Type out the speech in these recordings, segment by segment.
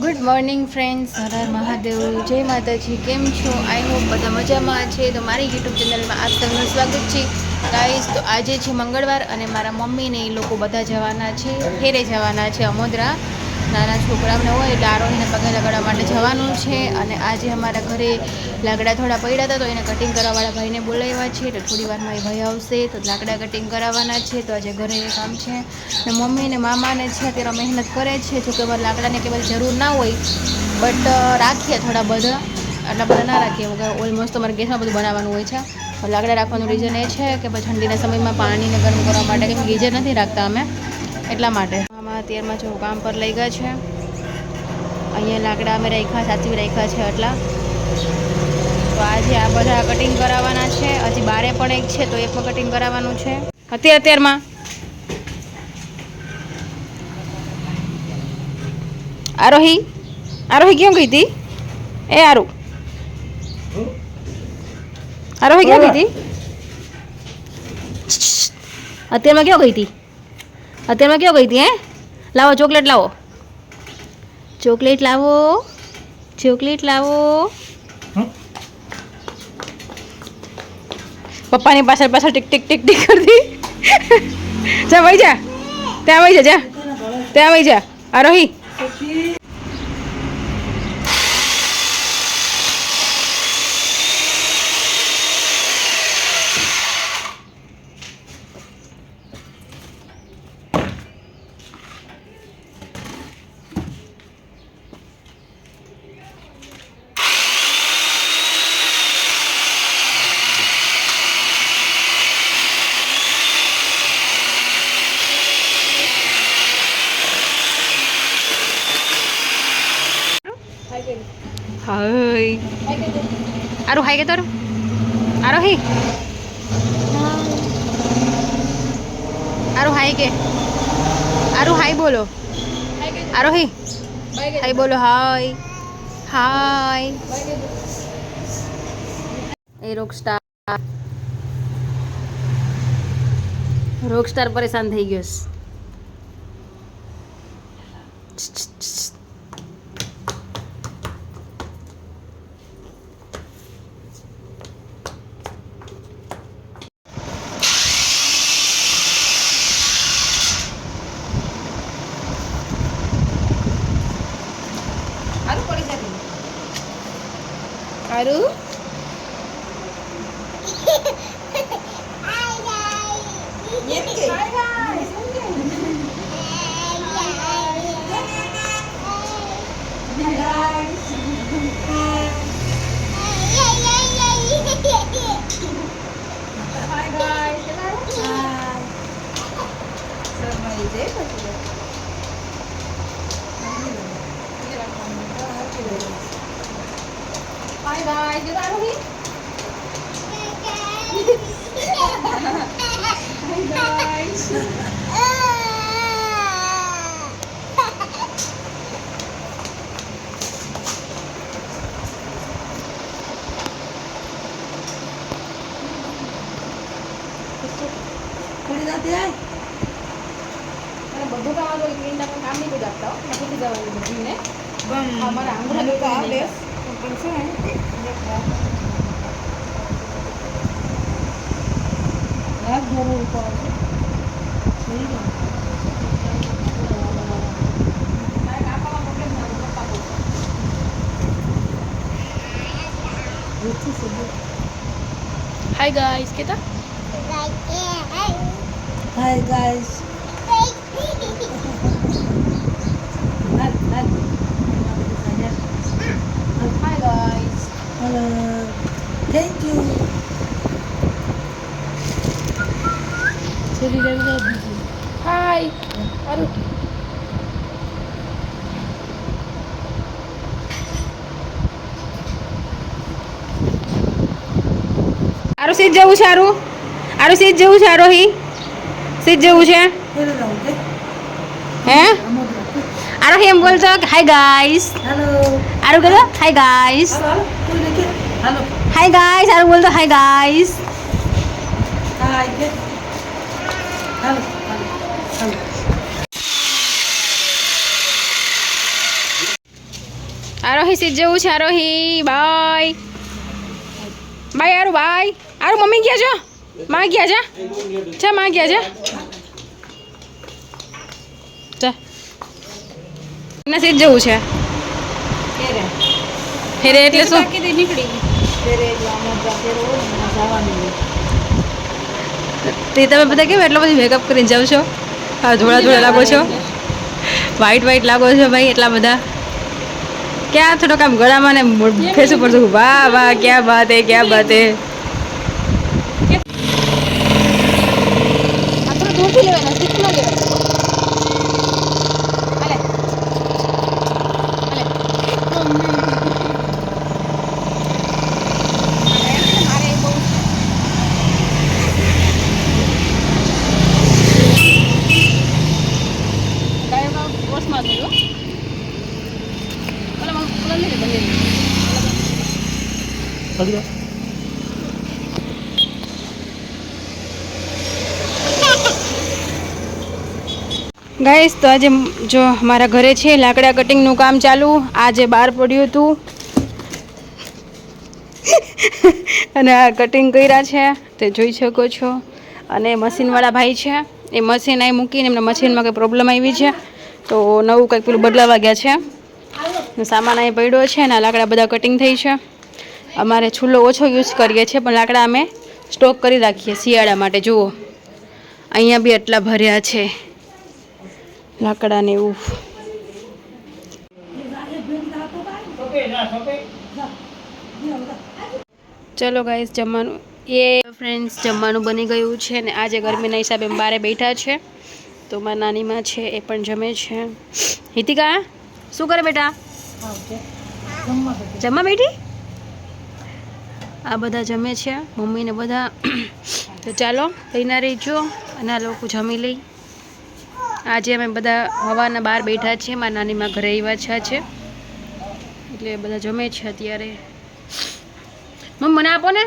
Good morning friends Har Mahadev. જય માતાજી. કેમ છો? આઈ હોપ બધા મજામાં છે. તો મારી યુટ્યુબ ચેનલમાં આપ સૌનું સ્વાગત છે. ગાઈઝ તો આજે છે મંગળવાર અને મારા મમ્મી ને એ લોકો બધા જવાના છે. ફેરે જવાના છે, અમોદરા. નાના છોકરાઓને હોય એટલે આરોહીને પગે લગાડવા માટે જવાનું છે અને આજે અમારા ઘરે લાકડા થોડા પડ્યા હતા તો એને કટિંગ કરાવવાળા ભાઈને બોલાવ્યા છે તો થોડી વારમાં એ ભાઈ આવશે તો લાકડા કટિંગ કરાવવાના છે તો આજે ઘરે એ કામ છે. ને મમ્મી ને મામાને છે અત્યારે મહેનત કરે છે જોકે અમારે લાકડાને કે બધી જરૂર ના હોય બટ રાખીએ થોડા બધા. આટલા બધા ના રાખીએ વગર ઓલમોસ્ટ અમારે ગેસમાં બધું બનાવવાનું હોય છે. લાકડા રાખવાનું રીઝન એ છે કે ઠંડીના સમયમાં પાણીને ગરમ કરવા માટે કેમ ગીઝર નથી રાખતા અમે એટલા માટે. અત્યારમાં જો કામ પર લઈ ગયા છે. અહીંયા લાકડા અમે રાખ્યા, સાચવી રાખ્યા છે એટલા તો આજે આ બધા કટિંગ કરાવવાના છે. હજી બારે પણ એક છે, તો એ કટિંગ કરાવવાનું છે. અત્યારે અત્યારમાં? આરોહી? આરોહી ક્યાં ગઈ હતી? એ આરુ. આરોહી ક્યાં ગઈ હતી? અત્યારમાં ક્યાં ગઈ હતી? અત્યારમાં ક્યાં ગઈ હતી, હે? લાવો ચોકલેટ લાવો. ચોકલેટ લાવો ચોકલેટ લાવો. પપ્પાની પાછળ પાછળ ટીક ટીક ટીક ટીક કરતી. જા વહી જા. ત્યાં વહી જા જા. ત્યાં વહી જા. આરોહી હાય આરો હાય કે તારો આરોહી આરો હાય કે આરો હાય બોલો આરોહી હાય બોલો હાય હાય એ રોકસ્ટાર રોકસ્ટાર પરેશાન થઈ ગયો છે. આરુ આરોહી બધું કામ તો ક્લીન આપણે કામ નહીં બધું આપતા નથી જવાનું બધું ને અમારા આંગળા તો આવે પણ શું હાય ગાઈસ કેતા Hi guys. Hi guys Hello. Thank you. ચલી રહી બીજી હાય આરુ આરું સીટ જવું છે આરું? આરું સીટ જવું છે આરોહી સીટ જવું છે? હે? આરોહી એમ બોલતો હાય ગાઈસ હેલો આરું કહેતો હાય ગાઈસ હાય ગાઈસ આરું બોલતો હાય ગાઈસ આરોહી સીટ જવું છે Aarohi bye bye Aaru bye Aaru mummy ગયા છો? માં ગયા છે? ચા માં ગયા છે. ચા એના સીટ જેવું છે. ફેરે. એટલે શું? નીકળી. ને. તે તમે બધા કેમ એટલો બધી મેકઅપ કરીને જાવ છો? હા ધોળા ધોળા લાગો છો? વ્હાઈટ વ્હાઈટ લાગો છો ભાઈ એટલા બધા? ક્યાં થોડોક આમ ગળામાં ને ફેસ ઉપર વાહ વાહ ક્યાં બાત હે ક્યાં બાત હે? આ થોડું દૂરથી લેવાના સીટ ન લેવાના હાલે હાલે મારે બહુ ગાયમાં કોર્સમાં ગયો ઓલા માં ઓલા લઈ લે બંને ગાઈસ, તો આજે જો મારા ઘરે છે, લાકડા કટિંગનું કામ ચાલુ. આજે બહાર પડ્યું હતું. અને આ કટિંગ કર્યા છે, તે જોઈ શકો છો. અને મશીનવાળા ભાઈ છે, એ મશીન અહીં મૂકીને એમને મશીનમાં કંઈ પ્રોબ્લેમ આવી છે. તો નવું કંઈક પેલું બદલાવા ગયા છે. સામાન અહીં પડ્યો છે ને આ લાકડા બધા કટિંગ થઈ છે. અમારે ચૂલો ઓછો યુઝ કરીએ છીએ, પણ લાકડા અમે સ્ટોક કરી રાખીએ શિયાળા માટે. જુઓ, અહીંયા બી એટલા ભર્યા છે. લાકડાને એવું. ચલો ગાઈસ જમવાનું. એ ફ્રેન્ડ્સ જમવાનું બની ગયું છે ને આજે ગરમીના હિસાબે બારે બેઠા છે. તો મારા નાનીમાં છે, એ પણ જમે છે. હિતિકા, શું કરે બેટા? જમવા બેઠી. આ બધા જમે છે મમ્મીને બધા. તો ચાલો લઈને રહીજો અને આ લોકો જમી લઈ. આજે અમે બધા હવાના બહાર બેઠા છીએ. મારા નાનીમાં ઘરે આવ્યા છે એટલે બધા જમે છે અત્યારે. મમ્મી, મને આપો ને.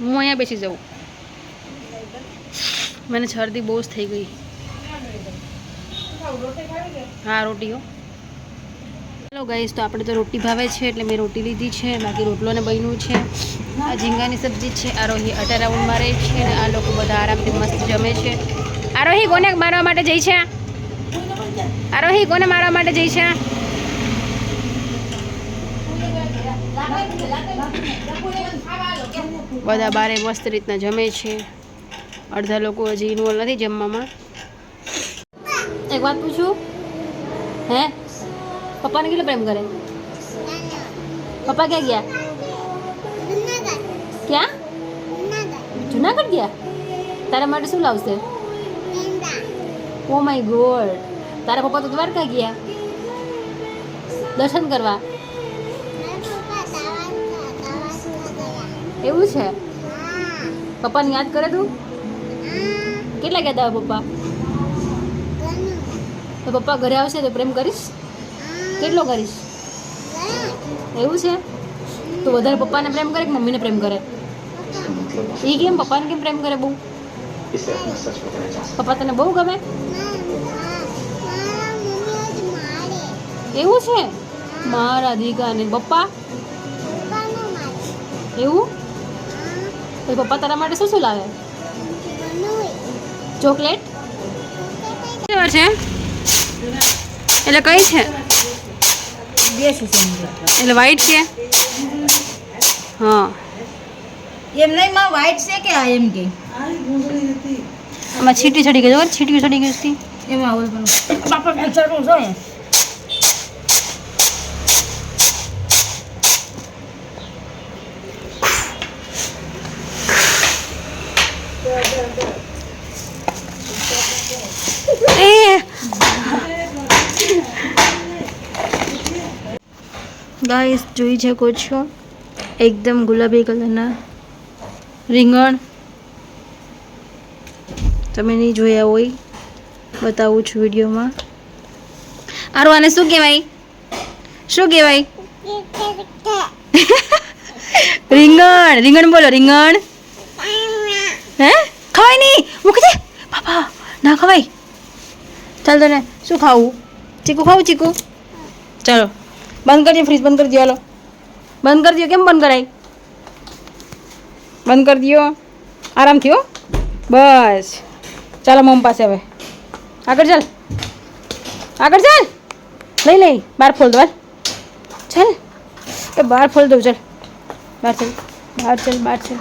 હું અહીંયા બેસી જાઉં. મને શરદી બહુ જ થઈ ગઈ. હા રોટીઓ ચાલો ગાઈસ તો આપણે તો રોટી ભાવે છે, એટલે મેં રોટી લીધી છે, બાકી રોટલોને બન્યું છે. આ ઝીંગાની સબ્જી છે, આ રોહી અઢાર રાઉન્ડ મારે છે અને આ લોકો બધા આરામથી મસ્ત જમે છે. આરોહી કોને મારવા માટે જઈ છે? આરોહી કોને મારવા માટે જઈ છે? બધા બારે મસ્ત રીતના જમે છે. અડધા લોકો હજી ઇન્વોલ્વ નથી જમવામાં. એક વાત પૂછું? હે? પપ્પાને કેટલો પ્રેમ કરે? પપ્પા ક્યાં ગયા? ક્યાં? જુનાગઢ ગયા? તારા માટે શું લાવશે? ઓ માય ગોડ તારા પપ્પા તો દ્વારકા ગયા. દર્શન કરવા. એવું છે? પપ્પાને યાદ કરે તું? કેટલા ગયા તારા પપ્પા? તો પપ્પા ઘરે આવશે તો પ્રેમ કરીશ? કેટલો કરીશ? એવું છે? તું વધારે પપ્પાને પ્રેમ કરે કે મમ્મીને પ્રેમ કરે? એ કેમ પપ્પાને કેમ પ્રેમ કરે બહુ? પપ્પા તને બહુ ગમે? એવું છે? મારા દીકાને પપ્પા? એવું? તો પપ્પા તારા માટે શું શું લાવે? ચોકલેટ? છે? એટલે કઈ છે? બેસી એટલે વ્હાઈટ છે હા. એમ નહીં માં વાઈટ છે કે આ એમ કે? આમાં છીટી ચડી ગઈ ખબર છીટી ચડી ગઈ હતી. એમાં આવું પેલું બાપા ફેક્ચરનું છે એ! ગાઈસ જોઈ શકો છો? એકદમ ગુલાબી કલરના રીંગણ. તમે નહીં જોયા હોય બતાવું છું વિડીયોમાં. આરો આને શું કહેવાય? શું કહેવાય? રીંગણ. રીંગણ બોલો રીંગણ. હે? ખવાય નહીં. મૂકી દે. બાપા ના ખવાય. ચાલ તને શું ખાવું? ચીકુ ખાવું ચીકુ? ચાલો. બંધ કરજો ફ્રીજ બંધ કરી દો હાલો. બંધ કરી દો કેમ બંધ કરાય? બંધ કરી દો આરામથી હો બસ ચાલો મમ્મી પાસે હવે આગળ ચાલ આગળ ચાલ લઈ લઈ બાર ફોલ દો હાલ ચાલ એ બાર ફોલ દઉં ચાલ બહાર ચાલ બહાર ચાલ બહાર ચાલ